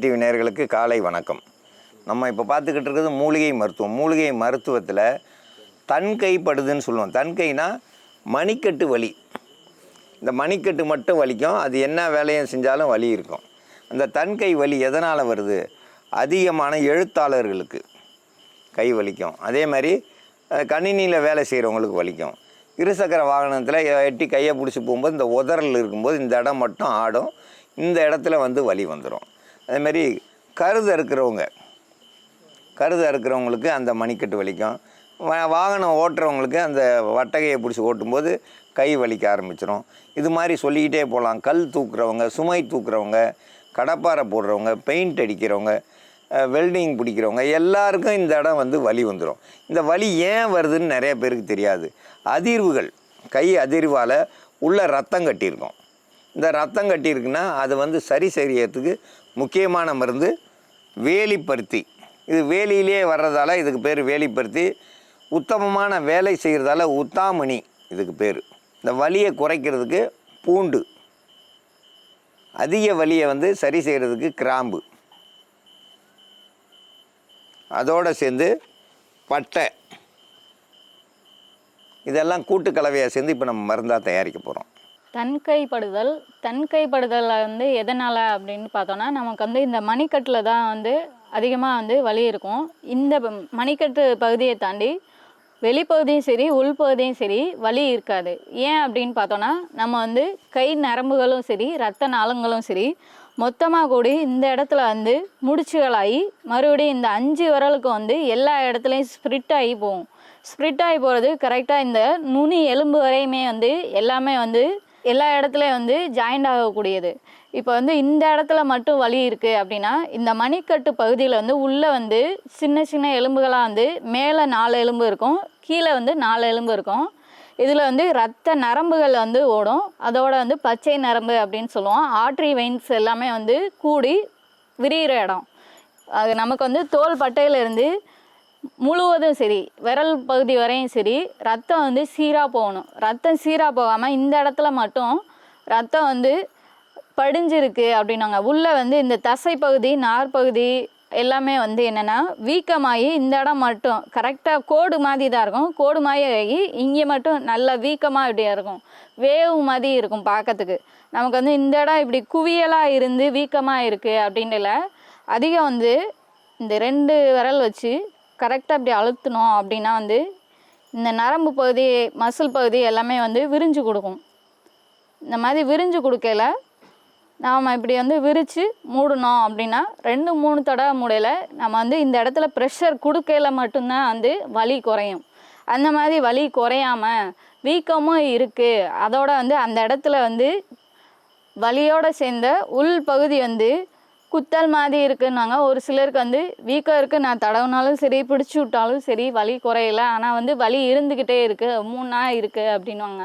TV நேர்களுக்கு காலை வணக்கம். நம்ம இப்போ பார்த்துக்கிட்டு இருக்கிறது மூலிகை மருத்துவம். மூலிகை மருத்துவத்தில் தன் கைப்படுதுன்னு சொல்லுவோம். தன் கைனா மணிக்கட்டு வலி. இந்த மணிக்கட்டு மட்டும் வலிக்கும். அது என்ன வேலையும் செஞ்சாலும் வலி இருக்கும். அந்த தன் கை வலி எதனால் வருது? அதிகமான எழுத்தாளர்களுக்கு கை வலிக்கும். அதே மாதிரி கணினியில் வேலை செய்கிறவங்களுக்கு வலிக்கும். இருசக்கர வாகனத்தில் எட்டி கையை பிடிச்சி போகும்போது இந்த உதறல் இருக்கும்போது இந்த இடம் மட்டும் ஆடும். இந்த இடத்துல வந்து வலி வந்துடும் அதே மாதிரி கருது இருக்கிறவங்க கருது இருக்கிறவங்களுக்கு அந்த மணிக்கட்டு வலிக்கும். வாகனம் ஓட்டுறவங்களுக்கு அந்த வட்டகையை பிடிச்சி ஓட்டும்போது கை வலிக்க ஆரம்பிச்சிடும் இது மாதிரி சொல்லிக்கிட்டே போகலாம். கல் தூக்குறவங்க சுமை தூக்குறவங்க கடப்பாரை போடுறவங்க பெயிண்ட் அடிக்கிறவங்க வெல்டிங் பிடிக்கிறவங்க எல்லாருக்கும் இந்த இடம் வந்து வலி வந்துடும் இந்த வலி ஏன் வருதுன்னு நிறைய பேருக்கு தெரியாது. அதிர்வுகள் கை அதிர்வால் உள்ளே ரத்தம் கட்டியிருக்கும். இந்த ரத்தம் கட்டியிருக்குன்னா அது வந்து சரி செய்யறதுக்கு முக்கியமான மருந்து வேலிப்பருத்தி. இது வேலியிலே வர்றதால இதுக்கு பேர் வேலிப்பருத்தி. உத்தமமான வேலை செய்கிறதால உத்தாமணி இதுக்கு பேர். இந்த வலியை குறைக்கிறதுக்கு பூண்டு. அதிக வலியை வந்து சரி செய்கிறதுக்கு கிராம்பு. அதோடு சேர்ந்து பட்டை. இதெல்லாம் கூட்டு கலவையாக சேர்ந்து இப்போ நம்ம மருந்தாக தயாரிக்க போகிறோம் தன்கைப்படுதல். தன்கைப்படுதல் வந்து எதனால் அப்படின்னு பார்த்தோன்னா நமக்கு வந்து இந்த மணிக்கட்டில் தான் வந்து அதிகமாக வந்து வலி இருக்கும். இந்த மணிக்கட்டு பகுதியை தாண்டி வெளிப்பகுதியும் சரி உள்பகுதியும் சரி வலி இருக்காது. ஏன் அப்படின்னு பார்த்தோன்னா நம்ம வந்து கை நரம்புகளும் சரி ரத்த நாளங்களும் சரி மொத்தமாக கூடி இந்த இடத்துல வந்து முடிச்சுகளாகி மறுபடியும் இந்த அஞ்சு விரலுக்கு வந்து எல்லா இடத்துலையும் ஸ்ப்ரிட் ஆகி போகும். ஸ்ப்ரிட் ஆகி போகிறது கரெக்டாக இந்த நுனி எலும்பு வரையுமே வந்து எல்லாமே வந்து எல்லா இடத்துலையும் வந்து ஜாயிண்ட் ஆகக்கூடியது. இப்போ வந்து இந்த இடத்துல மட்டும் வலி இருக்குது அப்படின்னா இந்த மணிக்கட்டு பகுதியில் வந்து உள்ளே வந்து சின்ன சின்ன எலும்புகளாக வந்து மேலே நாலு எலும்பு இருக்கும் கீழே வந்து நாலு எலும்பு இருக்கும். இதில் வந்து ரத்த நரம்புகள் வந்து ஓடும். அதோட வந்து பச்சை நரம்பு அப்படின்னு சொல்லுவோம். ஆட்ரி வெயின்ஸ் எல்லாமே வந்து கூடி விரிகிற இடம். அது நமக்கு வந்து தோல் பட்டையிலேருந்து முழுவதும் சரி விரல் பகுதி வரையும் சரி ரத்தம் வந்து சீராக போகணும். ரத்தம் சீராக போகாமல் இந்த இடத்துல மட்டும் ரத்தம் வந்து படிஞ்சிருக்கு அப்படின்னாங்க. உள்ளே வந்து இந்த தசை பகுதி நார் எல்லாமே வந்து என்னென்னா வீக்கமாகி இந்த இடம் மட்டும் கரெக்டாக கோடு மாதிரி தான் இருக்கும். கோடு மாதிரி ஆகி இங்கே மட்டும் நல்லா வீக்கமாக இப்படியா இருக்கும். வேவு மாதிரி இருக்கும் பார்க்கறதுக்கு. நமக்கு வந்து இந்த இடம் இப்படி குவியலாக இருந்து வீக்கமாக இருக்குது அப்படின்றல அதிகம் வந்து இந்த ரெண்டு விரல் வச்சு கரெக்டாக இப்படி அழுத்தினோம் அப்படின்னா வந்து இந்த நரம்பு பகுதி மசில் பகுதி எல்லாமே வந்து விரிஞ்சு கொடுக்கும். இந்த மாதிரி விரிஞ்சு கொடுக்கல நாம் இப்படி வந்து விரித்து மூடணும் அப்படின்னா ரெண்டு மூணு தடவை மூடையில் நம்ம வந்து இந்த இடத்துல ப்ரெஷர் கொடுக்கல மட்டும்தான் வந்து வலி குறையும். அந்த மாதிரி வலி குறையாம வீக்கமும் இருக்குது அதோட வந்து அந்த இடத்துல வந்து வலியோடு சேர்ந்த உள் பகுதி வந்து குத்தல் மாதிரி இருக்குன்னாங்க. ஒரு சிலருக்கு வந்து வீக்கம் இருக்குது நான் தடவுனாலும் சரி பிடிச்சி விட்டாலும் சரி வலி குறையல. ஆனால் வந்து வலி இருந்துக்கிட்டே இருக்குது மூணு நாள் இருக்குது அப்படின்வாங்க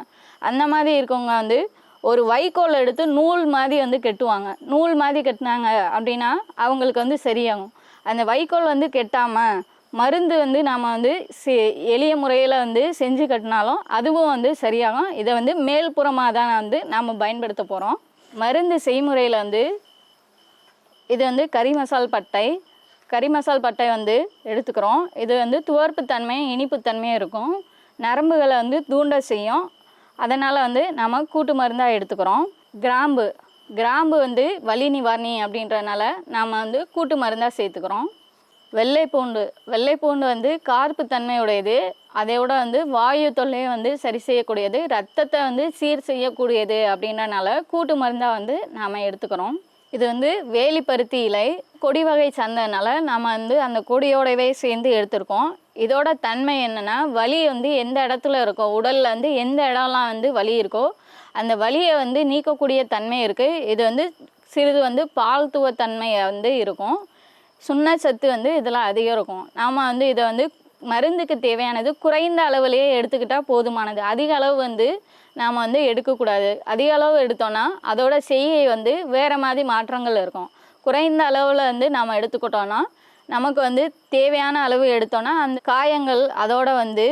அந்த மாதிரி இருக்கவங்க வந்து ஒரு வைக்கோல் எடுத்து நூல் மாதிரி வந்து கெட்டுவாங்க. நூல் மாதிரி கட்டினாங்க அப்படின்னா அவங்களுக்கு வந்து சரியாகும். அந்த வைக்கோல் வந்து கெட்டாமல் மருந்து வந்து நாம் வந்து செ எளிய முறையில் வந்து செஞ்சு கட்டினாலும் அதுவும் வந்து சரியாகும். இதை வந்து மேல்புறமாக தான் வந்து நாம் பயன்படுத்த போகிறோம் மருந்து செய்முறையில் வந்து இது வந்து கறி மசால் பட்டை. கறி மசால் பட்டை வந்து எடுத்துக்கிறோம். இது வந்து துவர்ப்பு தன்மை இனிப்புத்தன்மையும் இருக்கும். நரம்புகளை வந்து தூண்ட செய்யும். அதனால் வந்து நம்ம கூட்டு மருந்தாக எடுத்துக்கிறோம். கிராம்பு. கிராம்பு வந்து வலி நிவாரணி அப்படின்றனால நாம் வந்து கூட்டு மருந்தாக சேர்த்துக்கிறோம். வெள்ளை பூண்டு. வெள்ளை பூண்டு வந்து கார்ப்பு தன்மையுடையது. அதையோட வந்து வாயு தொல்லையை வந்து சரி செய்யக்கூடியது. ரத்தத்தை வந்து சீர் செய்யக்கூடியது அப்படின்றனால கூட்டு மருந்தாக வந்து நாம் எடுத்துக்கிறோம். இது வந்து வேலிப்பருத்தி இலை கொடி வகை சந்தனால நம்ம வந்து அந்த கொடியோடவே சேர்ந்து எடுத்திருக்கோம். இதோட தன்மை என்னென்னா வலி வந்து எந்த இடத்துல இருக்கோ உடலில் வந்து எந்த இடம்லாம் வந்து வலி இருக்கோ அந்த வலியை வந்து நீக்கக்கூடிய தன்மை இருக்குது இது வந்து சிறிது வந்து பால்துவ தன்மையை வந்து இருக்கும். சுண்ணச்சத்து வந்து இதில் அதிகம் இருக்கும். நாம் வந்து இதை வந்து மருந்துக்கு தேவையானது குறைந்த அளவுலேயே எடுத்துக்கிட்டால் போதுமானது. அதிக அளவு வந்து நாம் வந்து எடுக்கக்கூடாது. அதிக அளவு எடுத்தோன்னா அதோட செய்யை வந்து வேறு மாதிரி மாற்றங்கள் இருக்கும். குறைந்த அளவில் வந்து நாம் எடுத்துக்கிட்டோன்னா நமக்கு வந்து தேவையான அளவு எடுத்தோன்னா அந்த காயங்கள் அதோட வந்து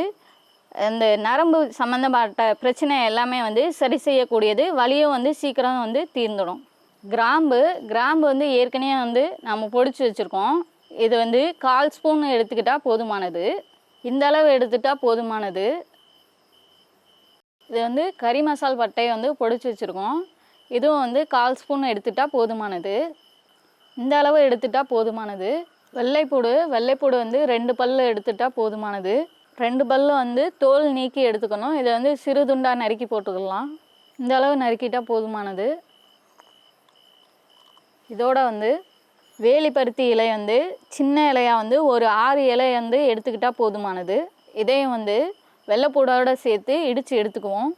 அந்த நரம்பு சம்மந்தப்பட்ட பிரச்சனை எல்லாமே வந்து சரி செய்யக்கூடியது. வலியும் வந்து சீக்கிரம் வந்து தீர்ந்துடும். கிராம்பு கிராம்பு வந்து ஏற்கனவே வந்து நம்ம பொடிச்சு வச்சுருக்கோம். இது வந்து கால் ஸ்பூன் எடுத்துக்கிட்டால் போதுமானது. இந்த அளவு எடுத்துட்டால் போதுமானது. இது வந்து கறி மசால் பட்டையை வந்து பொடிச்சு வச்சுருக்கோம். இதுவும் வந்து கால் ஸ்பூன் எடுத்துட்டால் போதுமானது. இந்த அளவு எடுத்துட்டால் போதுமானது. வெள்ளைப்பூடு வெள்ளைப்பூடு வந்து ரெண்டு பல்லு எடுத்துட்டால் போதுமானது. ரெண்டு பல்லு வந்து தோல் நீக்கி எடுத்துக்கணும். இதை வந்து சிறு துண்டாக நறுக்கி போட்டுக்கலாம். இந்த அளவு நறுக்கிட்டால் போதுமானது. இதோட வந்து வேலிப்பருத்தி இலை வந்து சின்ன இலையாக வந்து ஒரு ஆறு இலை வந்து எடுத்துக்கிட்டால் போதுமானது. இதையும் வந்து வெள்ளைப்பூடோடு சேர்த்து இடித்து எடுத்துக்குவோம்.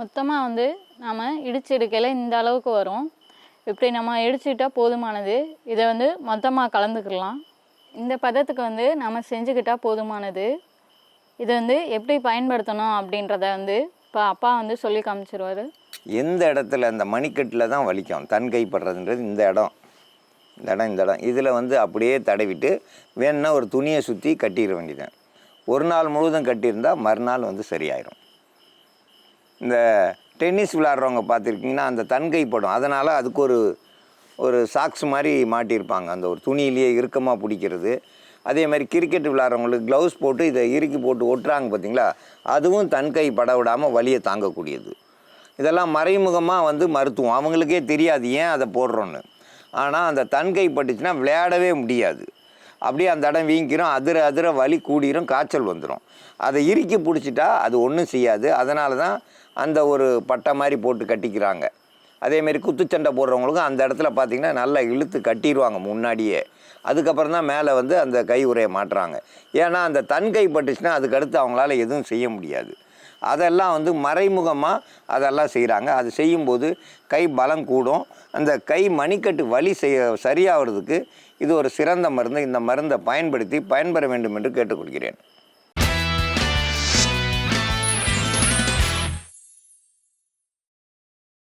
மொத்தமாக வந்து நாம் இடிச்சு எடுக்கையில் இந்த அளவுக்கு வரும். இப்படி நம்ம இடிச்சுக்கிட்டால் போதுமானது. இதை வந்து மொத்தமாக கலந்துக்கலாம். இந்த பதத்துக்கு வந்து நம்ம செஞ்சுக்கிட்டால் போதுமானது. இதை வந்து எப்படி பயன்படுத்தணும் அப்படின்றத வந்து இப்போ அப்பா வந்து சொல்லி காமிச்சிருவார். எந்த இடத்துல அந்த மணிக்கட்டில் தான் வலிக்கும்? தன் கைப்படுறதுன்றது இந்த இடம். இந்த இடம் இந்த இடம் இதில் வந்து அப்படியே தடவிட்டு வேணும்னா ஒரு துணியை சுற்றி கட்டிட வேண்டியதுதான். ஒரு நாள் முழுவதும் கட்டியிருந்தால் மறுநாள் வந்து சரியாயிரும். இந்த டென்னிஸ் விளாட்றவங்க பார்த்துருக்கீங்கன்னா அந்த தன்கை படம் அதனால் அதுக்கு ஒரு ஒரு சாக்ஸ் மாதிரி மாட்டியிருப்பாங்க. அந்த ஒரு துணியிலேயே இறுக்கமாக பிடிக்கிறது. அதே மாதிரி கிரிக்கெட் விளாட்றவங்களுக்கு க்ளவுஸ் போட்டு இதை இறுக்கி போட்டு ஒட்டுறாங்க பார்த்தீங்களா? அதுவும் தன்கை பட விடாமல் வலியை தாங்கக்கூடியது. இதெல்லாம் மறைமுகமாக வந்து மருத்துவம். அவங்களுக்கே தெரியாது ஏன் அதை போடுறோன்னு ஆனால் அந்த தன்கை பட்டுச்சுன்னா விளையாடவே முடியாது. அப்படியே அந்த இடம் வீங்கிரும் அதிர அதிர வலி கூடிரும் காய்ச்சல் வந்துடும் அதை இறுக்கி பிடிச்சிட்டா அது ஒன்றும் செய்யாது. அதனால தான் அந்த ஒரு பட்டை மாதிரி போட்டு கட்டிக்கிறாங்க. அதேமாரி குத்துச்சண்டை போடுறவங்களுக்கும் அந்த இடத்துல பார்த்திங்கன்னா நல்லா இழுத்து கட்டிடுவாங்க முன்னாடியே. அதுக்கப்புறம் தான் மேலே வந்து அந்த கை உரையை மாட்டுறாங்க. ஏன்னா அந்த தன் கை பட்டுச்சுன்னா அதுக்கடுத்து அவங்களால எதுவும் செய்ய முடியாது. அதெல்லாம் வந்து மறைமுகமாக அதெல்லாம் செய்கிறாங்க அது செய்யும்போது கை பலம் கூடும். அந்த கை மணிக்கட்டு வலி செய்ய சரியாகிறதுக்கு இது ஒரு சிறந்த மருந்து. இந்த மருந்தை பயன்படுத்தி பயன்பெற வேண்டும் என்று கேட்டுக்கொள்கிறேன்.